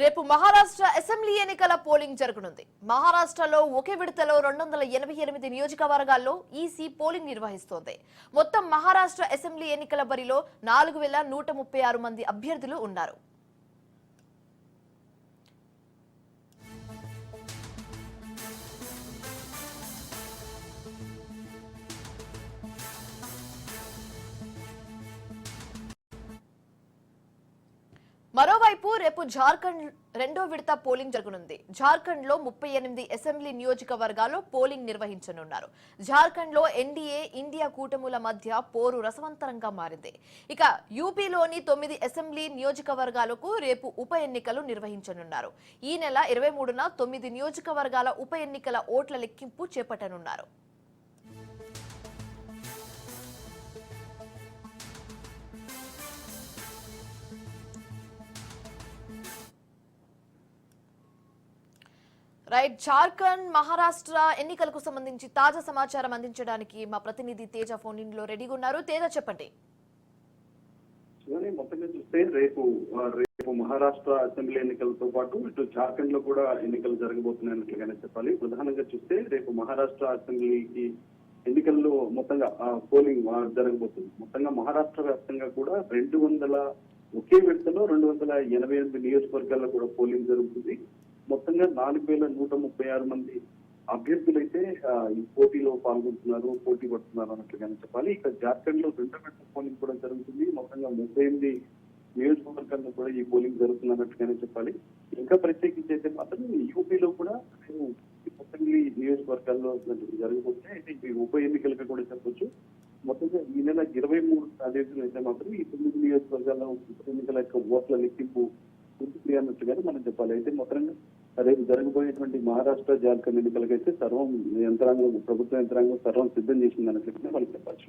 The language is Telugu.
రేపు మహారాష్ట్ర అసెంబ్లీ ఎన్నికల పోలింగ్ జరగనుంది. మహారాష్ట్రలో ఒకే విడతలో రెండు వందల ఎనభై ఎనిమిది నియోజకవర్గాల్లో ఈసీ పోలింగ్ నిర్వహిస్తోంది. మొత్తం మహారాష్ట్ర అసెంబ్లీ ఎన్నికల బరిలో నాలుగు వేల నూట ముప్పై ఆరు మంది అభ్యర్థులు ఉన్నారు. మరోవైపు రేపు జార్ఖండ్ రెండో విడత పోలింగ్ జరగనుంది. జార్ఖండ్లో ముప్పై ఎనిమిది అసెంబ్లీ నియోజకవర్గాల్లో పోలింగ్ నిర్వహించనున్నారు. జార్ఖండ్లో ఎన్డీఏ ఇండియా కూటముల మధ్య పోరు రసవంతరంగా మారింది. ఇక యూపీలోని తొమ్మిది అసెంబ్లీ నియోజకవర్గాలకు రేపు ఉప ఎన్నికలు నిర్వహించనున్నారు. ఈ నెల ఇరవై మూడున తొమ్మిది నియోజకవర్గాల ఉప ఎన్నికల ఓట్ల లెక్కింపు చేపట్టనున్నారు. రైట్ జార్ఖండ్ మహారాష్ట్ర ఎన్నికలకు సంబంధించి తాజా సమాచారం అందించడానికి మా ప్రతినిధి తేజ ఫోన్లో రెడీగా ఉన్నారు. తేజ చెప్పండి. మొత్తంగా చూస్తే రేపు రేపు మహారాష్ట్ర అసెంబ్లీ ఎన్నికలతో పాటు ఇటు జార్ఖండ్లో కూడా ఎన్నికలు జరగబోతున్నాయన్నట్లుగానే చెప్పాలి. ప్రధానంగా చూస్తే రేపు మహారాష్ట్ర అసెంబ్లీకి ఎన్నికల్లో మొత్తంగా పోలింగ్ జరగబోతుంది. మొత్తంగా మహారాష్ట్ర వ్యాప్తంగా కూడా రెండు వందల ఒకే విడతలో రెండు వందల ఎనభై ఎనిమిది నియోజకవర్గాల్లో కూడా పోలింగ్ జరుగుతుంది. మొత్తంగా నాలుగు వేల నూట ముప్పై ఆరు మంది అభ్యర్థులైతే ఈ పోటీలో పాల్గొంటున్నారు పోటీ పడుతున్నారు అన్నట్లుగానే చెప్పాలి. ఇక జార్ఖండ్లో రెండో విడత పోలింగ్ కూడా జరుగుతుంది. మొత్తంగా ముప్పై ఎనిమిది నియోజకవర్గాల్లో కూడా ఈ పోలింగ్ జరుగుతున్నట్టుగానే చెప్పాలి. ఇంకా ప్రత్యేకించి అయితే మాత్రం యూపీలో కూడా మొత్తంగా నియోజకవర్గాల్లో జరగబోతున్నాయి అయితే ఈ ఉప ఎన్నికలుగా కూడా చెప్పొచ్చు. మొత్తంగా ఈ నెల ఇరవై మూడు తారీఖున అయితే మాత్రం ఈ తొమ్మిది నియోజకవర్గాల్లో ఉప ఎన్నికల యొక్క ఓట్ల లెక్కింపు ఉంటుంది అన్నట్టుగానే మనం చెప్పాలి. అయితే మొత్తంగా రేపు జరగబోయేటువంటి మహారాష్ట్ర జార్ఖండ్ ఎన్నికలకైతే సర్వం యంత్రాంగం ప్రభుత్వ యంత్రాంగం సర్వం సిద్ధం చేసింది అన్నట్లుగానే మనం చెప్పచ్చు